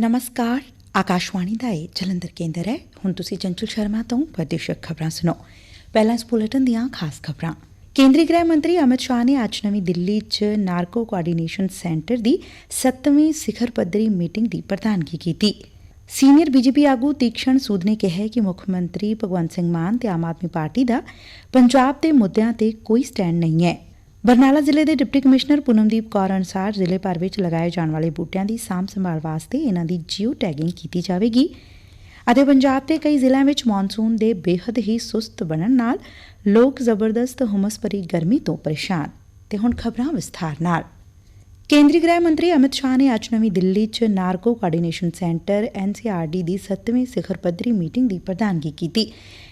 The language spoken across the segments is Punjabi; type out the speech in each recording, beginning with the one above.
ਨਮਸਕਾਰ ਆਕਾਸ਼ਵਾਣੀ ਦਾ ਇਹ ਜਲੰਧਰ ਕੇਂਦਰ ਹੈ ਹੁਣ ਤੁਸੀਂ ਚੰਚਲ ਸ਼ਰਮਾ ਤੋਂ ਪ੍ਰਦੇਸ਼ਕ ਖਬਰਾਂ ਸੁਣੋ ਪਹਿਲਾਂ ਇਸ ਬੁਲੇਟਿਨ ਦੀਆਂ ਖਾਸ ਖਬਰਾਂ ਕੇਂਦਰੀ ਗ੍ਰਹਿ ਮੰਤਰੀ ਅਮਿਤ ਸ਼ਾਹ ਨੇ ਅੱਜ ਨਵੀਂ ਦਿੱਲੀ 'ਚ ਨਾਰਕੋ ਕੋਆਰਡੀਨੇਸ਼ਨ ਸੈਂਟਰ ਦੀ 7ਵੀਂ ਸਿਖਰ ਪੱਧਰੀ ਮੀਟਿੰਗ ਦੀ ਪ੍ਰਧਾਨਗੀ ਕੀਤੀ ਸੀਨੀਅਰ ਬੀਜੇਪੀ ਆਗੂ ਤੀਕਸ਼ਣ ਸੂਦ ਨੇ ਕਿਹਾ ਕਿ ਮੁੱਖ ਮੰਤਰੀ ਭਗਵੰਤ ਸਿੰਘ ਮਾਨ ਤੇ ਆਮ ਆਦਮੀ ਪਾਰਟੀ ਦਾ ਪੰਜਾਬ ਦੇ ਮੁੱਦਿਆਂ ਤੇ ਕੋਈ ਸਟੈਂਡ ਨਹੀਂ ਹੈ ਬਰਨਾਲਾ ਜ਼ਿਲ੍ਹੇ ਦੇ ਡਿਪਟੀ ਕਮਿਸ਼ਨਰ ਪੂਨਮਦੀਪ ਕੌਰ ਅਨੁਸਾਰ ਜ਼ਿਲ੍ਹੇ ਭਰ ਵਿੱਚ ਲਗਾਏ ਜਾਣ ਵਾਲੇ ਬੂਟਿਆਂ ਦੀ ਸਾਂਭ ਸੰਭਾਲ ਵਾਸਤੇ ਇਹਨਾਂ ਦੀ ਜੀਓ ਟੈਗਿੰਗ ਕੀਤੀ ਜਾਵੇਗੀ। ਅਤੇ ਪੰਜਾਬ ਦੇ ਕਈ ਜ਼ਿਲ੍ਹਿਆਂ ਵਿੱਚ ਮੌਨਸੂਨ ਦੇ ਬੇਹੱਦ ਹੀ ਸੁਸਤ ਬਣਨ ਨਾਲ ਲੋਕ ਜ਼ਬਰਦਸਤ ਹੁਮਸ ਭਰੀ ਗਰਮੀ ਤੋਂ ਪਰੇਸ਼ਾਨ। ਤੇ ਹੁਣ ਖਬਰਾਂ ਵਿਸਥਾਰ ਨਾਲ। ਕੇਂਦਰੀ ਗ੍ਰਹਿ ਮੰਤਰੀ ਅਮਿਤ ਸ਼ਾਹ ਨੇ ਅੱਜ ਨਵੀਂ ਦਿੱਲੀ 'ਚ ਨਾਰਕੋ ਕੋਆਰਡੀਨੇਸ਼ਨ ਸੈਂਟਰ ਐਨਸੀਆਰਡੀ ਦੀ 7ਵੀਂ ਸਿਖਰ ਪੱਧਰੀ ਮੀਟਿੰਗ ਦੀ ਪ੍ਰਧਾਨਗੀ ਕੀਤੀ।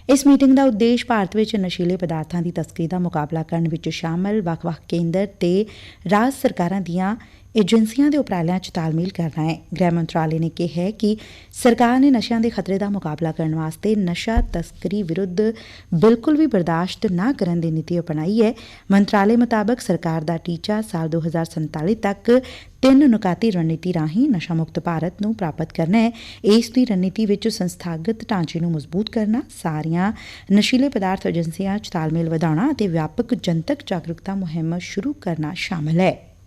ਇਸ ਮੀਟਿੰਗ ਦਾ ਉਦੇਸ਼ ਭਾਰਤ ਵਿੱਚ ਨਸ਼ੀਲੇ ਪਦਾਰਥਾਂ ਦੀ ਤਸਕਰੀ ਦਾ ਮੁਕਾਬਲਾ ਕਰਨ ਵਿੱਚ ਸ਼ਾਮਲ ਵੱਖ-ਵੱਖ ਕੇਂਦਰ ਤੇ ਰਾਜ ਸਰਕਾਰਾਂ ਦੀਆਂ ਏਜੰਸੀਆਂ ਦੇ ਉਪਰਾਲਿਆਂ 'ਚ ਤਾਲਮੇਲ ਕਰਨਾ ਏ ਗ੍ਰਹਿ ਮੰਤਰਾਲੇ ਨੇ ਕਿਹੈ ਕਿ ਸਰਕਾਰ ਨੇ ਨਸ਼ਿਆਂ ਦੇ ਖਤਰੇ ਦਾ ਮੁਕਾਬਲਾ ਕਰਨ ਵਾਸਤੇ ਨਸ਼ਾ ਤਸਕਰੀ ਵਿਰੁੱਧ ਬਿਲਕੁਲ ਵੀ ਬਰਦਾਸ਼ਤ ਨਾ ਕਰਨ ਦੀ ਨੀਤੀ ਅਪਣਾਈ ਹੈ। ਮੰਤਰਾਲੇ ਮੁਤਾਬਕ ਸਰਕਾਰ ਦਾ ਟੀਚਾ ਸਾਲ 2047 ਤੱਕ ਤਿੰਨ ਨੁਕਾਤੀ ਰਣਨੀਤੀ ਰਾਹੀਂ ਨਸ਼ਾ ਮੁਕਤ ਭਾਰਤ ਨੂੰ ਪ੍ਰਾਪਤ ਕਰਨਾ ਹੈ। ਇਸ ਦੀ ਰਣਨੀਤੀ ਵਿੱਚ ਸੰਸਥਾਗਤ ਢਾਂਚੇ ਨੂੰ ਮਜ਼ਬੂਤ ਕਰਨਾ, ਸਾਰੀਆਂ ਨਸ਼ੀਲੇ ਪਦਾਰਥ ਏਜੰਸੀਆਂ 'ਚ ਤਾਲਮੇਲ ਵਧਾਉਣਾ ਅਤੇ ਵਿਆਪਕ ਜਨਤਕ ਜਾਗਰੂਕਤਾ ਮੁਹਿੰਮ ਸ਼ੁਰੂ ਕਰਨਾ ਸ਼ਾਮਲ ਹੈ।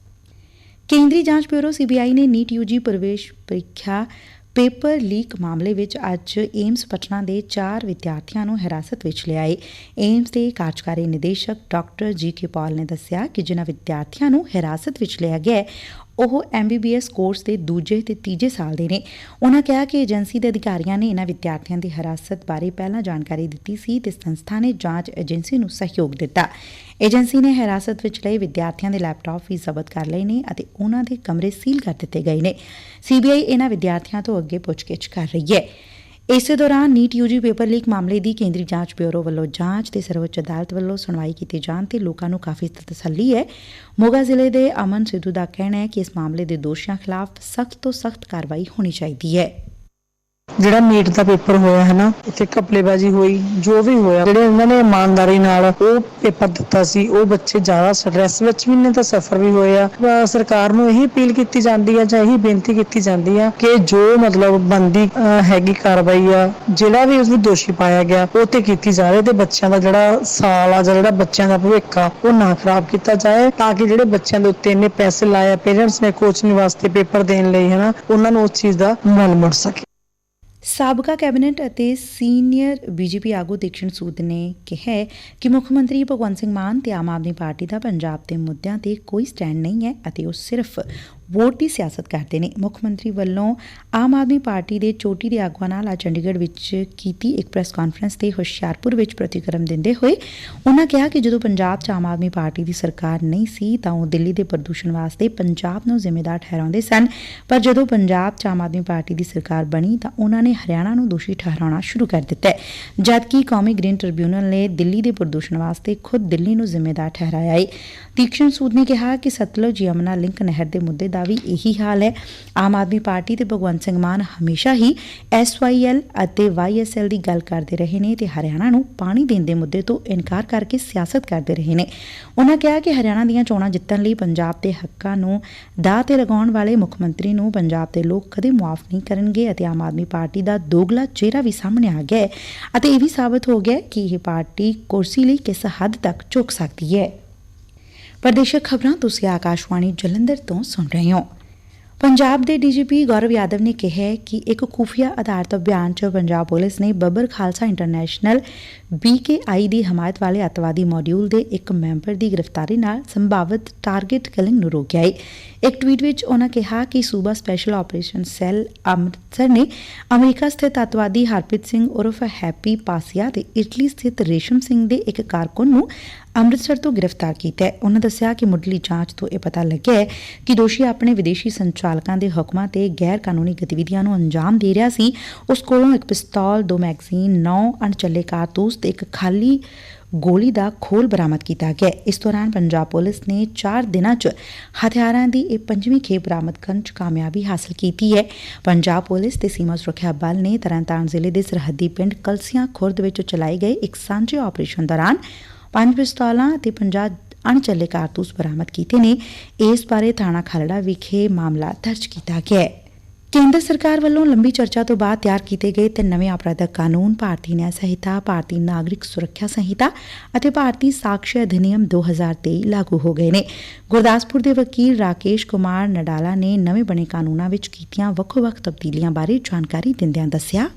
ਕੇਂਦਰੀ ਜਾਂਚ ਬਿਊਰੋ ਸੀਬੀਆਈ ਨੇ ਨੀਟ ਯੂਜੀ ਪ੍ਰਵੇਸ਼ ਪ੍ਰੀਖਿਆ ਪੇਪਰ ਲੀਕ ਮਾਮਲੇ ਵਿੱਚ ਅੱਜ ਏਮਸ ਪਟਨਾ ਦੇ 4 ਵਿਦਿਆਰਥੀਆਂ ਨੂੰ ਹਿਰਾਸਤ ਵਿੱਚ ਲਿਆ ਏ ਏਮਸ ਦੇ ਕਾਰਜਕਾਰੀ ਨਿਦੇਸ਼ਕ ਡਾਕਟਰ ਜੀ ਕੇ ਪਾਲ ਨੇ ਦੱਸਿਆ ਕਿ ਜਿਨ੍ਹਾਂ ਵਿਦਿਆਰਥੀਆਂ ਨੂੰ ਹਿਰਾਸਤ ਵਿੱਚ ਲਿਆ ਗਿਆ ਉਹ ਐਮਬੀਬੀਐਸ ਕੋਰਸ ਦੇ ਦੂਜੇ ਤੇ ਤੀਜੇ ਸਾਲ ਦੇ ਨੇ। ਉਹਨਾਂ ਕਿਹਾ ਕਿ ਏਜੰਸੀ ਦੇ ਅਧਿਕਾਰੀਆਂ ਨੇ ਇਹਨਾਂ ਵਿਦਿਆਰਥੀਆਂ ਦੀ ਹਿਰਾਸਤ ਬਾਰੇ ਪਹਿਲਾਂ ਜਾਣਕਾਰੀ ਦਿੱਤੀ ਸੀ ਤੇ ਸੰਸਥਾ ਨੇ ਜਾਂਚ ਏਜੰਸੀ ਨੂੰ ਸਹਿਯੋਗ ਦਿੱਤਾ। ਏਜੰਸੀ ਨੇ ਹਿਰਾਸਤ ਵਿੱਚ ਲਏ ਵਿਦਿਆਰਥੀਆਂ ਦੇ ਲੈਪਟਾਪ ਵੀ ਜ਼ਬਤ ਕਰ ਲਏ ਨੇ ਅਤੇ ਉਹਨਾਂ ਦੇ ਕਮਰੇ ਸੀਲ ਕਰ ਦਿੱਤੇ ਗਏ ਨੇ। ਸੀਬੀਆਈ ਇਹਨਾਂ ਵਿਦਿਆਰਥੀਆਂ ਤੋਂ ਅੱਗੇ ਪੁੱਛਗਿੱਛ ਕਰ ਰਹੀ ਹੈ। ਇਸੇ ਦੌਰਾਨ ਨੀਟ ਯੂਜੀ ਪੇਪਰ ਲੀਕ ਮਾਮਲੇ ਦੀ ਕੇਂਦਰੀ ਜਾਂਚ ਬਿਊਰੋ ਵੱਲੋਂ ਜਾਂਚ ਤੇ ਸਰਵਉੱਚ ਅਦਾਲਤ ਵੱਲੋਂ ਸੁਣਵਾਈ ਕੀਤੇ ਜਾਣ ਤੇ ਲੋਕਾਂ ਨੂੰ ਕਾਫੀ ਤਸੱਲੀ ਹੈ। ਮੋਗਾ ਜ਼ਿਲ੍ਹੇ ਦੇ ਅਮਨ ਸਿੱਧੂ ਦਾ ਕਹਿਣਾ ਹੈ ਕਿ ਇਸ ਮਾਮਲੇ ਦੇ ਦੋਸ਼ੀਆਂ ਖਿਲਾਫ ਸਖਤ ਤੋਂ ਸਖਤ ਕਾਰਵਾਈ ਹੋਣੀ ਚਾਹੀਦੀ ਹੈ। ਜਿਹੜਾ ਨੀਟ ਦਾ ਪੇਪਰ ਹੋਇਆ ਹੈ ਨਾ, ਇੱਥੇ ਕਪਲੇਬਾਜ਼ੀ ਹੋਈ, ਜੋ ਵੀ ਹੋਇਆ, ਜਿਹੜੇ ਉਹਨਾਂ ਨੇ ਇਮਾਨਦਾਰੀ ਨਾਲ ਉਹ ਪੇਪਰ ਦਿੱਤਾ ਸੀ, ਉਹ ਬੱਚੇ ਜ਼ਿਆਦਾ ਸਟ੍ਰੈਸ ਵਿੱਚ ਵੀ ਨੇ ਤਾਂ ਸਫਰ ਵੀ ਹੋਏ ਆ। ਸਰਕਾਰ ਨੂੰ ਇਹੀ ਅਪੀਲ ਕੀਤੀ ਜਾਂਦੀ ਹੈ ਜਾਂ ਇਹੀ ਬੇਨਤੀ ਕੀਤੀ ਜਾਂਦੀ ਆ ਕਿ ਜੋ ਮਤਲਬ ਬੰਦੀ ਹੈਗੀ ਕਾਰਵਾਈ ਆ, ਜਿਹੜਾ ਵੀ ਉਸ ਨੂੰ ਦੋਸ਼ੀ ਪਾਇਆ ਗਿਆ, ਉਹ ਤੇ ਕੀਤੀ ਜਾਵੇ ਤੇ ਬੱਚਿਆਂ ਦਾ ਜਿਹੜਾ ਸਾਲ ਆ ਜਾਂ ਜਿਹੜਾ ਬੱਚਿਆਂ ਦਾ ਭਵਿੱਖ ਆ, ਉਹ ਨਾ ਖਰਾਬ ਕੀਤਾ ਜਾਏ, ਤਾਂ ਕਿ ਜਿਹੜੇ ਬੱਚਿਆਂ ਦੇ ਉੱਤੇ ਇੰਨੇ ਪੈਸੇ ਲਾਏ ਪੇਰੈਂਟਸ ਨੇ ਕੋਚਿੰਗ ਵਾਸਤੇ ਪੇਪਰ ਦੇਣ ਲਈ ਹਨਾ ਉਹਨਾਂ ਨੂੰ ਉਸ ਚੀਜ਼ ਦਾ ਮੁੱਲ ਮੁੜ ਸਕੇ। ਸਾਬਕਾ ਕੈਬਨਿਟ ਅਤੇ ਸੀਨੀਅਰ ਬੀਜੇਪੀ ਆਗੂ ਦੀਕਸ਼ਣ ਸੂਦ ਨੇ ਕਿਹਾ ਕਿ ਮੁੱਖ ਮੰਤਰੀ ਭਗਵੰਤ ਸਿੰਘ ਮਾਨ ਤੇ ਆਮ ਆਦਮੀ ਪਾਰਟੀ ਦਾ ਪੰਜਾਬ ਦੇ ਮੁੱਦਿਆਂ ਤੇ ਕੋਈ ਸਟੈਂਡ ਨਹੀਂ ਹੈ ਅਤੇ ਉਹ ਸਿਰਫ ਵੋਟ ਦੀ ਸਿਆਸਤ ਕਰਦੇ ਨੇ। ਮੁੱਖ ਮੰਤਰੀ ਵੱਲੋਂ ਆਮ ਆਦਮੀ ਪਾਰਟੀ ਦੇ ਚੋਟੀ ਦੇ ਆਗੂਆਂ ਨਾਲ ਅੱਜ ਚੰਡੀਗੜ੍ਹ ਵਿੱਚ ਕੀਤੀ ਇੱਕ ਪ੍ਰੈਸ ਕਾਨਫਰੰਸ ਤੇ ਹੁਸ਼ਿਆਰਪੁਰ ਵਿੱਚ ਪ੍ਰਤੀਕਰਮ ਦਿੰਦੇ ਹੋਏ ਉਹਨਾਂ ਕਿਹਾ ਕਿ ਜਦੋਂ ਪੰਜਾਬ 'ਚ ਆਮ ਆਦਮੀ ਪਾਰਟੀ ਦੀ ਸਰਕਾਰ ਨਹੀਂ ਸੀ, ਤਾਂ ਉਹ ਦਿੱਲੀ ਦੇ ਪ੍ਰਦੂਸ਼ਣ ਵਾਸਤੇ ਪੰਜਾਬ ਨੂੰ ਜ਼ਿੰਮੇਦਾਰ ਠਹਿਰਾਉਂਦੇ ਸਨ। ਪਰ ਜਦੋਂ ਪੰਜਾਬ 'ਚ ਆਮ ਆਦਮੀ ਪਾਰਟੀ ਦੀ ਸਰਕਾਰ ਬਣੀ, ਤਾਂ ਉਹਨਾਂ ਨੇ ਹਰਿਆਣਾ ਨੂੰ ਦੋਸ਼ੀ ਠਹਿਰਾਉਣਾ ਸ਼ੁਰੂ ਕਰ ਦਿੱਤਾ ਜਦਕਿ ਕੌਮੀ ਗ੍ਰੀਨ ਟ੍ਰਿਬਿਊਨਲ ਨੇ ਦਿੱਲੀ ਦੇ ਪ੍ਰਦੂਸ਼ਣ ਵਾਸਤੇ ਖੁਦ ਦਿੱਲੀ ਨੂੰ ਜ਼ਿੰਮੇਦਾਰ ਠਹਿਰਾਇਆ ਹੈ ਤੀਕਸ਼ਣ ਸੂਦ ਨੇ ਕਿਹਾ ਕਿ ਸਤਲੁਜ ਯਮਨਾ ਲਿੰਕ ਨਹਿਰ ਦੇ ਮੁੱਦੇ ਦਾ ਵੀ ਇਹੀ ਹਾਲ ਹੈ। ਆਮ ਆਦਮੀ ਪਾਰਟੀ ਤੇ ਭਗਵੰਤ ਸਿੰਘ ਮਾਨ ਹਮੇਸ਼ਾ ਹੀ ਐਸਵਾਈਐਲ ਅਤੇ ਵਾਈਐਸਐਲ ਦੀ ਗੱਲ ਕਰਦੇ ਰਹੇ ਨੇ ਤੇ ਹਰਿਆਣਾ ਨੂੰ ਪਾਣੀ ਦੇਣ ਦੇ ਮੁੱਦੇ ਤੋਂ ਇਨਕਾਰ ਕਰਕੇ ਸਿਆਸਤ ਕਰਦੇ ਰਹੇ ਨੇ। ਉਹਨਾਂ ਕਿਹਾ ਕਿ ਹਰਿਆਣਾ ਦੀਆਂ ਚੋਣਾਂ ਜਿੱਤਣ ਲਈ ਪੰਜਾਬ ਦੇ ਹੱਕਾਂ ਨੂੰ ਦਾਅ ਤੇ ਲਗਾਉਣ ਵਾਲੇ ਮੁੱਖ ਮੰਤਰੀ ਨੂੰ ਪੰਜਾਬ ਦੇ ਲੋਕ ਕਦੇ ਮੁਆਫ ਨਹੀਂ ਕਰਨਗੇ ਅਤੇ ਆਮ ਆਦਮੀ ਪਾਰਟੀ ਦਾ ਦੋਗਲਾ ਚਿਹਰਾ ਵੀ ਸਾਹਮਣੇ ਆ ਗਿਆ ਅਤੇ ਇਹ ਵੀ ਸਾਬਤ ਹੋ ਗਿਆ ਕਿ ਇਹ ਪਾਰਟੀ ਕੁਰਸੀ ਲਈ ਕਿਸ ਹੱਦ ਤੱਕ ਝੁਕ ਸਕਦੀ ਹੈ। ਪ੍ਰਦੇਸ਼ਕ ਖਬਰਾਂ ਤੁਸੀਂ ਆਕਾਸ਼ਵਾਣੀ ਜਲੰਧਰ ਤੋਂ ਸੁਣ ਰਹੇ ਹੋ। ਪੰਜਾਬ ਦੇ ਡੀਜੀਪੀ ਗੌਰਵ ਯਾਦਵ ਨੇ ਕਿਹਾ ਕਿ ਇੱਕ ਖੂਫੀਆ ਆਧਾਰਿਤ ਅਭਿਆਨ 'ਚ ਪੰਜਾਬ ਪੁਲਿਸ ਨੇ ਬੱਬਰ ਖਾਲਸਾ ਇੰਟਰਨੈਸ਼ਨਲ ਬੀਕੇਆਈ ਦੀ ਹਮਾਇਤ ਵਾਲੇ ਅੱਤਵਾਦੀ ਮੋਡਿਊਲ ਦੇ ਇੱਕ ਮੈਂਬਰ ਦੀ ਗ੍ਰਿਫਤਾਰੀ ਨਾਲ ਸੰਭਾਵਿਤ ਟਾਰਗੇਟ ਕਿਲਿੰਗ ਨੂੰ ਰੋਕਿਆ ਹੈ। ਇੱਕ ਟਵੀਟ ਵਿੱਚ ਉਹਨਾਂ ਕਿਹਾ ਕਿ ਸੂਬਾ ਸਪੈਸ਼ਲ ਆਪਰੇਸ਼ਨ ਸੈੱਲ ਅੰਮ੍ਰਿਤਸਰ ਨੇ ਅਮਰੀਕਾ ਸਥਿਤ ਅੱਤਵਾਦੀ ਹਰਪ੍ਰੀਤ ਸਿੰਘ ਉਰਫ ਹੈਪੀ ਪਾਸੀਆ ਤੇ ਇਟਲੀ ਸਥਿਤ ਰੇਸ਼ਮ ਸਿੰਘ ਦੇ ਇੱਕ ਕਾਰਕੁਨ ਨੂੰ ਅੰਮ੍ਰਿਤਸਰ ਤੋਂ ਗ੍ਰਿਫਤਾਰ ਕੀਤਾ ਹੈ। ਉਹਨਾਂ ਦੱਸਿਆ ਕਿ ਮੁੱਢਲੀ ਜਾਂਚ ਤੋਂ ਇਹ ਪਤਾ ਲੱਗਿਆ ਹੈ ਕਿ ਦੋਸ਼ੀ ਆਪਣੇ ਵਿਦੇਸ਼ੀ ਸੰਚਾਲਕਾਂ ਦੇ ਹੁਕਮਾਂ ਤੇ ਗੈਰ ਕਾਨੂੰਨੀ ਗਤੀਵਿਧੀਆਂ ਨੂੰ ਅੰਜਾਮ ਦੇ ਰਿਹਾ ਸੀ। ਉਸ ਕੋਲੋਂ ਇੱਕ ਪਿਸਤੌਲ, ਦੋ ਮੈਗਜ਼ੀਨ 9 ਅਣਚੱਲੇ ਕਾਰਤੂਸ ਤੇ ਇੱਕ ਖਾਲੀ ਗੋਲੀ ਦਾ ਖੋਲ ਬਰਾਮਦ ਕੀਤਾ ਗਿਆ ਇਸ ਦੌਰਾਨ ਪੰਜਾਬ ਪੁਲਿਸ ਨੇ 4 ਦਿਨਾਂ 'ਚ ਹਥਿਆਰਾਂ ਦੀ ਇਹ ਪੰਜਵੀਂ ਖੇਪ ਬਰਾਮਦ ਕਰਨ 'ਚ ਕਾਮਯਾਬੀ ਹਾਸਲ ਕੀਤੀ ਹੈ। ਪੰਜਾਬ ਪੁਲਿਸ ਤੇ ਸੀਮਾ ਸੁਰੱਖਿਆ ਬਲ ਨੇ ਤਰਨਤਾਰਨ ਜ਼ਿਲ੍ਹੇ ਦੇ ਸਰਹੱਦੀ ਪਿੰਡ ਕਲਸੀਆਂ ਖੁਰਦ ਵਿੱਚ ਚਲਾਏ ਗਏ ਇੱਕ ਸਾਂਝੇ ਆਪਰੇਸ਼ਨ ਦੌਰਾਨ ਪੰਜ ਪਿਸਤੌਲਾਂ ਅਤੇ 50 ਅਣਚੱਲੇ ਕਾਰਤੂਸ ਬਰਾਮਦ ਕੀਤੇ ਨੇ। ਇਸ ਬਾਰੇ ਥਾਣਾ ਖਲੜਾ ਵਿਖੇ ਮਾਮਲਾ ਦਰਜ ਕੀਤਾ ਗਿਆ ਹੈ। ਕੇਂਦਰ ਸਰਕਾਰ ਵੱਲੋਂ ਲੰਬੀ ਚਰਚਾ ਤੋਂ ਬਾਅਦ ਤਿਆਰ ਕੀਤੇ ਗਏ ਤਿੰਨ ਨਵੇਂ ਅਪਰਾਧਕ ਕਾਨੂੰਨ, ਭਾਰਤੀ ਨਿਆਂ ਸੰਹਿਤਾ, ਭਾਰਤੀ ਨਾਗਰਿਕ ਸੁਰੱਖਿਆ ਸੰਹਿਤਾ ਅਤੇ ਭਾਰਤੀ ਸਾਕਸ਼ੀ ਅਧਿਨਿਯਮ 2023 ਲਾਗੂ ਹੋ ਗਏ ਨੇ। ਗੁਰਦਾਸਪੁਰ ਦੇ ਵਕੀਲ ਰਾਕੇਸ਼ ਕੁਮਾਰ ਨਡਾਲਾ ਨੇ ਨਵੇਂ ਬਣੇ ਕਾਨੂੰਨਾਂ ਵਿੱਚ ਕੀਤੀਆਂ ਵੱਖੋ-ਵੱਖ ਤਬਦੀਲੀਆਂ ਬਾਰੇ ਜਾਣਕਾਰੀ ਦਿੰਦਿਆਂ ਦੱਸਿਆ।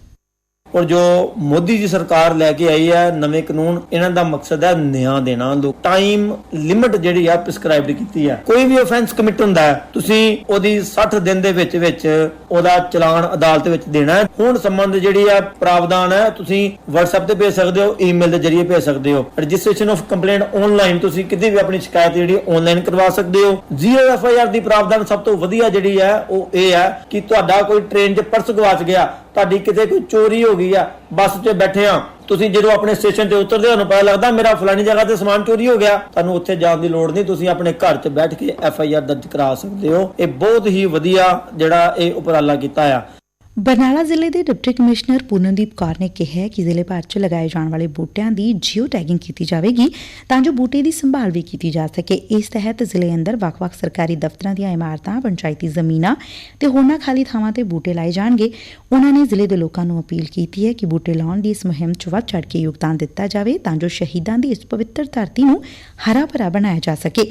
ਔਰ ਜੋ ਮੋਦੀ ਜੀ ਸਰਕਾਰ ਲੈ ਕੇ ਆਈ ਹੈ ਨਵੇਂ ਕਾਨੂੰਨ, ਇਹਨਾਂ ਦਾ ਮਕਸਦ ਹੈ ਨਿਆਂ ਦੇਣਾ। ਲੋਕ ਟਾਈਮ ਲਿਮਿਟ ਜਿਹੜੀ ਆ ਪ੍ਰਿਸਕ੍ਰਾਈਬਡ ਕੀਤੀ ਹੈ ਕੋਈ ਵੀ ਆਫੈਂਸ ਕਮਿਟ ਹੁੰਦਾ ਹੈ, ਤੁਸੀਂ ਉਹਦੀ 60 ਦਿਨ ਦੇ ਵਿੱਚ ਵਿੱਚ ਉਹਦਾ ਚਲਾਨ ਅਦਾਲਤ ਵਿੱਚ ਦੇਣਾ ਹੈ। ਹੁਣ ਸੰਬੰਧ ਜਿਹੜੀ ਆ ਪ੍ਰਾਵਧਾਨ ਹੈ, ਤੁਸੀਂ WhatsApp ਤੇ ਭੇਜ ਸਕਦੇ ਹੋ ਈਮੇਲ ਦੇ ਜ਼ਰੀਏ ਭੇਜ ਸਕਦੇ ਹੋ। ਰਜਿਸਟ੍ਰੇਸ਼ਨ ਆਫ ਕੰਪਲੇਂਟ ਆਨਲਾਈਨ ਤੁਸੀਂ ਕਿਤੇ ਵੀ ਆਪਣੀ ਸ਼ਿਕਾਇਤ ਜਿਹੜੀ ਆਨਲਾਈਨ ਕਰਵਾ ਸਕਦੇ ਹੋ। ਜ਼ੀਰੋ ਐਫ ਆਈ ਆਰ ਦੀ ਪ੍ਰਾਵਧਾਨ ਸਭ ਤੋਂ ਵਧੀਆ ਜਿਹੜੀ ਹੈ ਉਹ ਇਹ ਹੈ ਕਿ ਤੁਹਾਡਾ ਕੋਈ ਟ੍ਰੇਨ 'ਚ ਪਰਸ ਗਵਾਚ ਗਿਆ, ਤੁਹਾਡੀ ਕਿਤੇ ਕੋਈ ਚੋਰੀ ਹੋ ਗਈ ਆ, ਬੱਸ 'ਚ ਬੈਠੇ ਆ। ਤੁਸੀਂ ਜਦੋਂ ਆਪਣੇ ਸਟੇਸ਼ਨ ਤੇ ਉਤਰਦੇ ਹੋ, ਤੁਹਾਨੂੰ ਪਤਾ ਲੱਗਦਾ ਮੇਰਾ ਫਲਾਣੀ ਜਗ੍ਹਾ ਤੇ ਸਮਾਨ ਚੋਰੀ ਹੋ ਗਿਆ। ਤੁਹਾਨੂੰ ਉੱਥੇ ਜਾਣ ਦੀ ਲੋੜ ਨਹੀਂ, ਤੁਸੀਂ ਆਪਣੇ ਘਰ 'ਚ ਬੈਠ ਕੇ ਐਫ ਆਈ ਆਰ ਦਰਜ ਕਰਾ ਸਕਦੇ ਹੋ। ਇਹ ਬਹੁਤ ਹੀ ਵਧੀਆ ਜਿਹੜਾ ਇਹ ਉਪਰਾਲਾ ਕੀਤਾ ਆ। ਬਰਨਾਲਾ ਜ਼ਿਲ੍ਹੇ ਦੇ ਡਿਪਟੀ ਕਮਿਸ਼ਨਰ ਪੂਨਮਦੀਪ ਕੌਰ ਨੇ ਕਿਹਾ ਕਿ ਜ਼ਿਲ੍ਹੇ ਭਰ 'ਚ ਲਗਾਏ ਜਾਣ ਵਾਲੇ ਬੂਟਿਆਂ ਦੀ ਜੀਓ ਟੈਗਿੰਗ ਕੀਤੀ ਜਾਵੇਗੀ ਤਾਂ ਜੋ ਬੂਟੇ ਦੀ ਸੰਭਾਲ ਵੀ ਕੀਤੀ ਜਾ ਸਕੇ। ਇਸ ਤਹਿਤ ਜ਼ਿਲ੍ਹੇ ਅੰਦਰ ਵੱਖ-ਵੱਖ ਸਰਕਾਰੀ ਦਫ਼ਤਰਾਂ ਦੀਆਂ ਇਮਾਰਤਾਂ, ਪੰਚਾਇਤੀ ਜ਼ਮੀਨਾਂ ਤੇ ਹੋਰਨਾਂ ਖਾਲੀ ਥਾਵਾਂ ਤੇ ਬੂਟੇ ਲਾਏ ਜਾਣਗੇ। ਉਹਨਾਂ ਨੇ ਜ਼ਿਲ੍ਹੇ ਦੇ ਲੋਕਾਂ ਨੂੰ ਅਪੀਲ ਕੀਤੀ ਹੈ ਕਿ ਬੂਟੇ ਲਾਉਣ ਦੀ ਇਸ ਮੁਹਿੰਮ 'ਚ ਵੱਧ ਚੜ੍ਹ ਕੇ ਯੋਗਦਾਨ ਦਿੱਤਾ ਜਾਵੇ ਤਾਂ ਜੋ ਸ਼ਹੀਦਾਂ ਦੀ ਇਸ ਪਵਿੱਤਰ ਧਰਤੀ ਨੂੰ ਹਰਾ ਭਰਾ ਬਣਾਇਆ ਜਾ ਸਕੇ।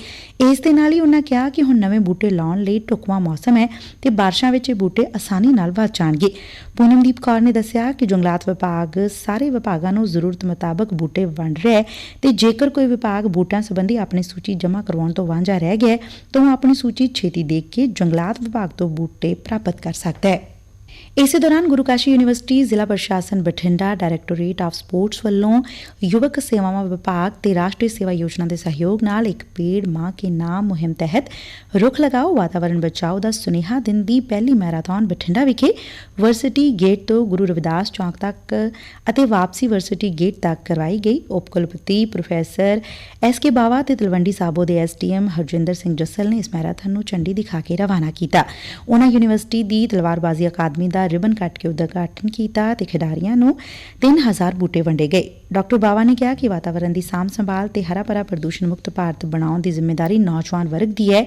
ਇਸ ਦੇ ਨਾਲ ਹੀ ਉਹਨਾਂ ਕਿਹਾ ਕਿ ਹੁਣ ਨਵੇਂ ਬੂਟੇ ਲਾਉਣ ਲਈ ਢੁਕਵਾਂ ਮੌਸਮ ਹੈ ਤੇ ਬਾਰਿਸ਼ਾਂ ਵਿੱਚ ਇਹ ਬੂਟੇ ਆਸਾਨੀ ਨਾਲ ਵੱਧ ਜਾਣ ਜਾਣਗੇ। ਪੂਨਮਦੀਪ ਕੌਰ ਨੇ ਦੱਸਿਆ ਕਿ ਜੰਗਲਾਤ ਵਿਭਾਗ ਸਾਰੇ ਵਿਭਾਗਾਂ ਨੂੰ ਜ਼ਰੂਰਤ ਮੁਤਾਬਕ ਬੂਟੇ ਵੰਡ ਰਿਹਾ ਹੈ ਤੇ ਜੇਕਰ ਕੋਈ ਵਿਭਾਗ ਬੂਟਿਆਂ ਸੰਬੰਧੀ ਆਪਣੀ ਸੂਚੀ ਜਮ੍ਹਾਂ ਕਰਵਾਉਣ ਤੋਂ ਵਾਂਝਾ ਰਹਿ ਗਿਆ ਤਾਂ ਉਹ ਆਪਣੀ ਸੂਚੀ ਛੇਤੀ ਦੇਖ ਕੇ ਜੰਗਲਾਤ ਵਿਭਾਗ ਤੋਂ ਬੂਟੇ ਪ੍ਰਾਪਤ ਕਰ ਸਕਦਾ ਹੈ। ਇਸੇ ਦੌਰਾਨ ਗੁਰੂ ਕਾਸ਼ੀ ਯੂਨੀਵਰਸਿਟੀ ਜ਼ਿਲ੍ਹਾ ਪ੍ਰਸ਼ਾਸਨ ਬਠਿੰਡਾ, ਡਾਇਰੈਕਟੋਰੇਟ ਆਫ ਸਪੋਰਟਸ ਵੱਲੋਂ ਯੁਵਕ ਸੇਵਾਵਾਂ ਵਿਭਾਗ ਤੇ ਰਾਸ਼ਟਰੀ ਸੇਵਾ ਯੋਜਨਾ ਦੇ ਸਹਿਯੋਗ ਨਾਲ ਇੱਕ ਪੇੜ ਮਾਂ ਕੇ ਨਾਮ ਮੁਹਿੰਮ ਤਹਿਤ ਰੁੱਖ ਲਗਾਓ, ਵਾਤਾਵਰਣ ਬਚਾਓ ਦਾ ਸੁਨੇਹਾ ਦਿੰਦੀ ਪਹਿਲੀ ਮੈਰਾਥਨ ਬਠਿੰਡਾ ਵਿਖੇ ਵਰਸਿਟੀ ਗੇਟ ਤੋਂ ਗੁਰੂ ਰਵਿਦਾਸ ਚੌਂਕ ਤੱਕ ਅਤੇ ਵਾਪਸੀ ਵਰਸਿਟੀ ਗੇਟ ਤੱਕ ਕਰਵਾਈ ਗਈ। ਉਪ ਕੁਲਪਤੀ ਪ੍ਰੋਫੈਸਰ ਐਸ ਕੇ ਬਾਵਾ ਤੇ ਤਲਵੰਡੀ ਸਾਬੋ ਦੇ ਐਸਡੀਐਮ ਹਰਜਿੰਦਰ ਸਿੰਘ ਜੱਸਲ ਨੇ ਇਸ ਮੈਰਾਥਨ ਨੂੰ ਝੰਡੀ ਦਿਖਾ ਕੇ ਰਵਾਨਾ ਕੀਤਾ। ਉਹਨਾਂ ਯੂਨੀਵਰਸਿਟੀ ਦੀ ਤਲਵਾਰਬਾਜ਼ੀ ਅਕਾਦਮੀ ਦਾ ਰਿਬਨ ਕੱਟ ਕੇ ਉਦਘਾਟਨ ਕੀਤਾ ਤੇ ਖਿਡਾਰੀਆਂ ਨੂੰ 3000 ਬੂਟੇ ਵੰਡੇ ਗਏ। ਡਾਕਟਰ ਬਾਵਾ ਨੇ ਕਿਹਾ ਕਿ ਵਾਤਾਵਰਣ ਦੀ ਸਾਂਭ ਸੰਭਾਲ ਤੇ ਹਰਾ ਭਰਾ ਪ੍ਰਦੂਸ਼ਣ ਮੁਕਤ ਭਾਰਤ ਬਣਾਉਣ ਦੀ ਜ਼ਿੰਮੇਵਾਰੀ ਨੌਜਵਾਨ ਵਰਗ ਦੀ ਹੈ।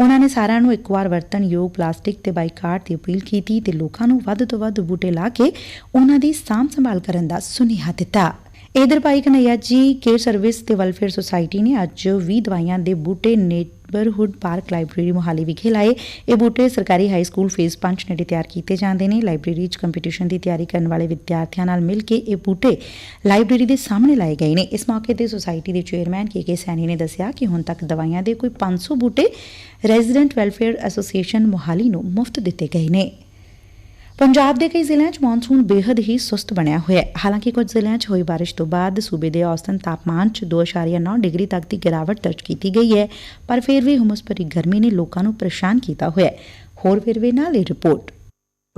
ਉਨ੍ਹਾਂ ਨੇ ਸਾਰਿਆਂ ਨੂੰ ਇੱਕ ਵਾਰ ਵਰਤਣ ਯੋਗ ਪਲਾਸਟਿਕ ਤੇ ਬਾਈਕਾਟ ਦੀ ਅਪੀਲ ਕੀਤੀ ਤੇ ਲੋਕਾਂ ਨੂੰ ਵੱਧ ਤੋਂ ਵੱਧ ਬੂਟੇ ਲਾ ਕੇ ਉਨ੍ਹਾਂ ਦੀ ਸਾਂਭ ਸੰਭਾਲ ਕਰਨ ਦਾ ਸੁਨੇਹਾ ਦਿੱਤਾ। ਇਧਰ ਭਾਈ ਕਨਈਆ ਜੀ ਕੇਅਰ ਸਰਵਿਸ ਤੇ ਵੈਲਫੇਅਰ ਸੁਸਾਇਟੀ ਨੇ ਅੱਜ 20 ਦਵਾਈਆਂ ਦੇ ਬੂਟੇ ਨੇਬਰਹੁੱਡ ਪਾਰਕ ਲਾਇਬ੍ਰੇਰੀ ਮੁਹਾਲੀ ਵਿਖੇ ਲਾਏ। ਇਹ ਬੂਟੇ ਸਰਕਾਰੀ ਹਾਈ ਸਕੂਲ ਫੇਜ਼ 5 ਨੇੜੇ ਤਿਆਰ ਕੀਤੇ ਜਾਂਦੇ ਨੇ। ਲਾਇਬ੍ਰੇਰੀ 'ਚ ਕੰਪੀਟੀਸ਼ਨ ਦੀ ਤਿਆਰੀ ਕਰਨ ਵਾਲੇ ਵਿਦਿਆਰਥੀਆਂ ਨਾਲ ਮਿਲ ਕੇ ਇਹ ਬੂਟੇ ਲਾਇਬ੍ਰੇਰੀ ਦੇ ਸਾਹਮਣੇ ਲਾਏ ਗਏ ਨੇ। ਇਸ ਮੌਕੇ ਤੇ ਸੁਸਾਇਟੀ ਦੇ ਚੇਅਰਮੈਨ ਕੇ ਕੇ ਸੈਣੀ ਨੇ ਦੱਸਿਆ ਕਿ ਹੁਣ ਤੱਕ ਦਵਾਈਆਂ ਦੇ ਕੋਈ 500 ਬੂਟੇ ਰੈਜ਼ੀਡੈਂਟ ਵੈਲਫੇਅਰ ਐਸੋਸੀਏਸ਼ਨ ਮੁਹਾਲੀ ਨੂੰ ਮੁਫਤ ਦਿੱਤੇ ਗਏ ਨੇ। ਪੰਜਾਬ ਦੇ ਕਈ ਜ਼ਿਲ੍ਹਿਆਂ 'ਚ ਮੌਨਸੂਨ ਬੇहद ਹੀ ਸੁਸਤ ਬਣਿਆ ਹੋਇਆ ਹੈ। ਹਾਲਾਂਕਿ ਕੁਝ ਜ਼ਿਲ੍ਹਿਆਂ 'ਚ ਹੋਈ ਬਾਰਿਸ਼ ਤੋਂ ਬਾਅਦ ਸੂਬੇ ਦੇ ਔਸਤਨ ਤਾਪਮਾਨ 'ਚ 2.9 ਡਿਗਰੀ ਤੱਕ ਦੀ ਗਿਰਾਵਟ ਦਰਜ ਕੀਤੀ ਗਈ ਹੈ, ਪਰ ਫਿਰ ਵੀ ਹੁਮਸ ਭਰੀ ਗਰਮੀ ਨੇ ਲੋਕਾਂ ਨੂੰ ਪਰੇਸ਼ਾਨ ਕੀਤਾ ਹੋਇਆ ਹੈ। ਹੋਰ ਵੇਰਵੇ ਨਾਲ ਇਹ ਰਿਪੋਰਟ।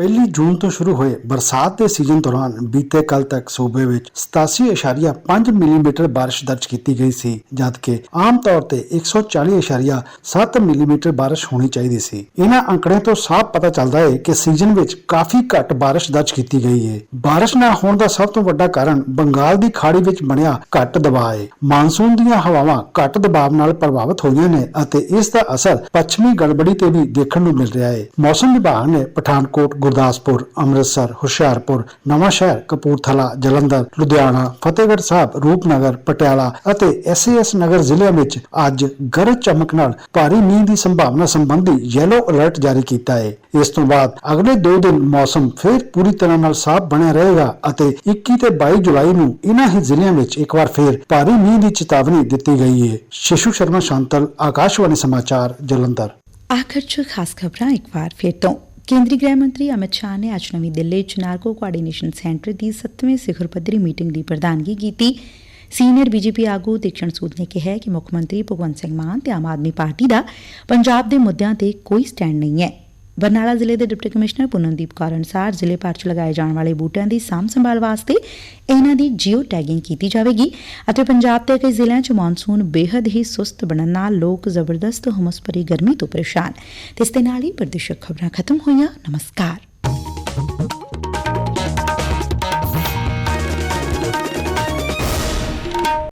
ਪਹਿਲੀ ਜੂਨ ਤੋਂ ਸ਼ੁਰੂ ਹੋਏ ਬਰਸਾਤ ਦੇ ਸੀਜ਼ਨ ਦੌਰਾਨ ਬੀਤੇ ਕੱਲ ਤੱਕ ਸੂਬੇ ਵਿੱਚ 87.5 ਮਿਲੀਮੀਟਰ ਬਾਰਿਸ਼ ਦਰਜ ਕੀਤੀ ਗਈ ਸੀ ਜਦਕਿ ਆਮ ਤੌਰ ਤੇ 140.7 ਮਿਲੀਮੀਟਰ ਬਾਰਿਸ਼ ਹੋਣੀ ਚਾਹੀਦੀ ਸੀ। ਇਹਨਾਂ ਅੰਕੜਿਆਂ ਤੋਂ ਸਾਫ਼ ਪਤਾ ਚੱਲਦਾ ਹੈ ਕਿ ਸੀਜ਼ਨ ਵਿੱਚ ਕਾਫੀ ਘੱਟ ਬਾਰਿਸ਼ ਦਰਜ ਕੀਤੀ ਗਈ ਹੈ। ਬਾਰਿਸ਼ ਨਾ ਹੋਣ ਦਾ ਸਭ ਤੋਂ ਵੱਡਾ ਕਾਰਨ ਬੰਗਾਲ ਦੀ ਖਾੜੀ ਵਿੱਚ ਬਣਿਆ ਘੱਟ ਦਬਾਅ ਹੈ। ਮਾਨਸੂਨ ਦੀਆਂ ਹਵਾਵਾਂ ਘੱਟ ਦਬਾਅ ਨਾਲ ਪ੍ਰਭਾਵਿਤ ਹੋਈਆਂ ਨੇ ਅਤੇ ਇਸ ਦਾ ਅਸਰ ਪੱਛਮੀ ਗੜਬੜੀ ਤੇ ਵੀ ਦੇਖਣ ਨੂੰ ਮਿਲ ਰਿਹਾ ਹੈ। ਮੌਸਮ ਵਿਭਾਗ ਨੇ ਪਠਾਨਕੋਟ ਗੁਰਦਾਸਪੁਰ, ਅੰਮ੍ਰਿਤਸਰ, ਹੁਸ਼ਿਆਰਪੁਰ ਨਵਾਂ ਸ਼ਹਿਰ ਕਪੂਰਥਲਾ, ਜਲੰਧਰ, ਲੁਧਿਆਣਾ, ਫਤਿਹਗੜ੍ਹ ਸਾਹਿਬ, ਰੂਪਨਗਰ, ਪਟਿਆਲਾ ਅਤੇ ਐਸਏਐਸ ਨਗਰ ਜ਼ਿਲ੍ਹਿਆਂ ਵਿੱਚ ਅੱਜ ਗਰਜ ਚਮਕ ਨਾਲ ਭਾਰੀ ਮੀਂਹ ਦੀ ਸੰਭਾਵਨਾ ਸੰਬੰਧੀ ਯੈਲੋ ਅਲਰਟ ਜਾਰੀ ਕੀਤਾ ਹੈ। ਇਸ ਤੋਂ ਬਾਅਦ ਅਗਲੇ 2 ਦਿਨ ਮੌਸਮ ਫਿਰ ਪੂਰੀ ਤਰ੍ਹਾਂ ਨਾਲ ਸਾਫ਼ ਬਣਿਆ ਰਹੇਗਾ ਅਤੇ 21 ਤੇ 22 ਜੁਲਾਈ ਨੂੰ ਇਨ੍ਹਾਂ ਹੀ ਜ਼ਿਲ੍ਹਿਆਂ ਵਿੱਚ ਇੱਕ ਵਾਰ ਫਿਰ ਭਾਰੀ ਮੀਂਹ ਦੀ ਚੇਤਾਵਨੀ ਦਿੱਤੀ ਗਈ ਹੈ। ਸ਼ਿਸ਼ੂ ਸ਼ਰਮਾ ਸ਼ਾਂਤਲ, ਆਕਾਸ਼ਵਾਣੀ ਸਮਾਚਾਰ, ਜਲੰਧਰ। ਆਖਰ 'ਚ ਖਾਸ ਖਬਰਾਂ ਇੱਕ ਵਾਰ ਫਿਰ ਤੋਂ। ਕੇਂਦਰੀ ਗ੍ਰਹਿ ਮੰਤਰੀ ਅਮਿਤ ਸ਼ਾਹ ਨੇ ਅੱਜ ਨਵੀਂ ਦਿੱਲੀ 'ਚ ਨਾਰਕੋ ਕੋਆਰਡੀਨੇਸ਼ਨ ਸੈਂਟਰ ਦੀ 7ਵੀਂ ਸਿਖਰ ਪੱਧਰੀ ਮੀਟਿੰਗ ਦੀ ਪ੍ਰਧਾਨਗੀ ਕੀਤੀ। ਸੀਨੀਅਰ ਬੀਜੇਪੀ ਆਗੂ ਦੀਕਸ਼ਣ ਸੂਦ ਨੇ ਕਿਹਾ ਕਿ ਮੁੱਖ ਮੰਤਰੀ ਭਗਵੰਤ ਸਿੰਘ ਮਾਨ ਤੇ ਆਮ ਆਦਮੀ ਪਾਰਟੀ ਦਾ ਪੰਜਾਬ ਦੇ ਮੁੱਦਿਆਂ ਤੇ ਕੋਈ ਸਟੈਂਡ ਨਹੀਂ ਹੈ। ਬਰਨਾਲਾ ਜ਼ਿਲ੍ਹੇ ਦੇ ਡਿਪਟੀ ਕਮਿਸ਼ਨਰ ਪੁਨਨਦੀਪ ਕੌਰ ਅਨੁਸਾਰ ਜ਼ਿਲ੍ਹੇ ਭਰ 'ਚ ਲਗਾਏ ਜਾਣ ਵਾਲੇ ਬੂਟਿਆਂ ਦੀ ਸਾਂਭ ਸੰਭਾਲ ਵਾਸਤੇ ਇਹਨਾਂ ਦੀ ਜੀਓ ਟੈਗਿੰਗ ਕੀਤੀ ਜਾਵੇਗੀ ਅਤੇ ਪੰਜਾਬ ਦੇ ਕਈ ਜ਼ਿਲ੍ਹਿਆਂ 'ਚ ਮੌਨਸੂਨ ਬੇहद ਹੀ ਸੁਸਤ ਬਣਨ ਨਾਲ ਲੋਕ ਜ਼ਬਰਦਸਤ ਹੁਮਸ ਭਰੀ ਗਰਮੀ ਤੋਂ ਪਰੇਸ਼ਾਨ। ਤੇ ਇਸ ਦੇ ਨਾਲ ਹੀ ਪ੍ਰਦੇਸ਼ਕ ਖਬਰਾਂ ਖਤਮ ਹੋਈਆਂ। ਨਮਸਕਾਰ।